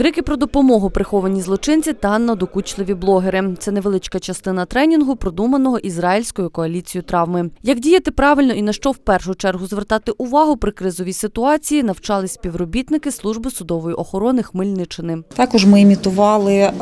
Крики про допомогу приховані злочинці та надокучливі блогери. Це невеличка частина тренінгу, продуманого ізраїльською коаліцією травми. Як діяти правильно і на що в першу чергу звертати увагу при кризовій ситуації, навчали співробітники служби судової охорони Хмельниччини. Також ми імітували е,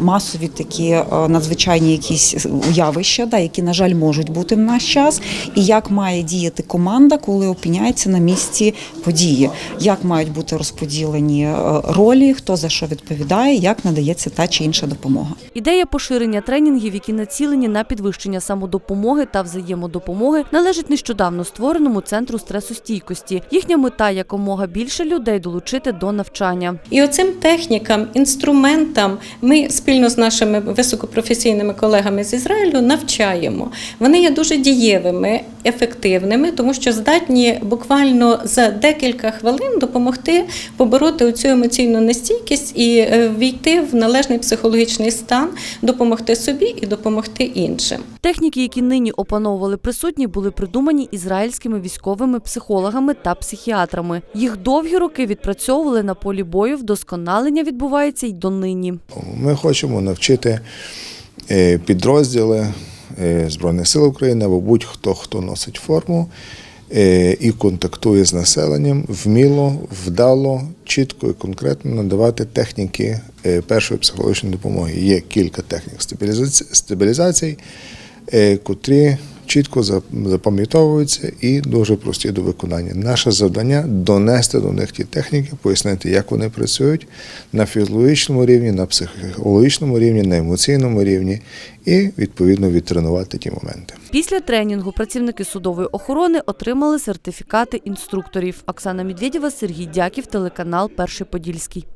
масові такі е, надзвичайні якісь явища, да, які, на жаль, можуть бути в наш час, і як має діяти команда, коли опиняється на місці події, як мають бути розподілені е, ролі, хто за що відповідає, як надається та чи інша допомога. Ідея поширення тренінгів, які націлені на підвищення самодопомоги та взаємодопомоги, належить нещодавно створеному центру стресостійкості. Їхня мета якомога більше людей долучити до навчання. І оцим технікам, інструментам ми спільно з нашими високопрофесійними колегами з Ізраїлю навчаємо. Вони є дуже дієвими, ефективними, тому що здатні буквально за декілька хвилин допомогти побороти цю емоційну нестійкість і е, війти в належний психологічний стан, допомогти собі і допомогти іншим. Техніки, які нині опановували присутні, були придумані ізраїльськими військовими психологами та психіатрами. Їх довгі роки відпрацьовували на полі бою. Вдосконалення відбувається й донині. Ми хочемо навчити е, підрозділи Збройних сил України або будь-хто, хто носить форму е, і контактує з населенням, вміло, вдало, чітко і конкретно надавати техніки е, першої психологічної допомоги. Є кілька технік стабілізації, е, котрі чітко запам'ятовуються і дуже прості до виконання. Наше завдання донести до них ті техніки, пояснити, як вони працюють на фізіологічному рівні, на психологічному рівні, на емоційному рівні, і відповідно відтренувати ті моменти. Після тренінгу працівники судової охорони отримали сертифікати інструкторів. Оксана Медведєва, Сергій Дяків, телеканал Перший Подільський.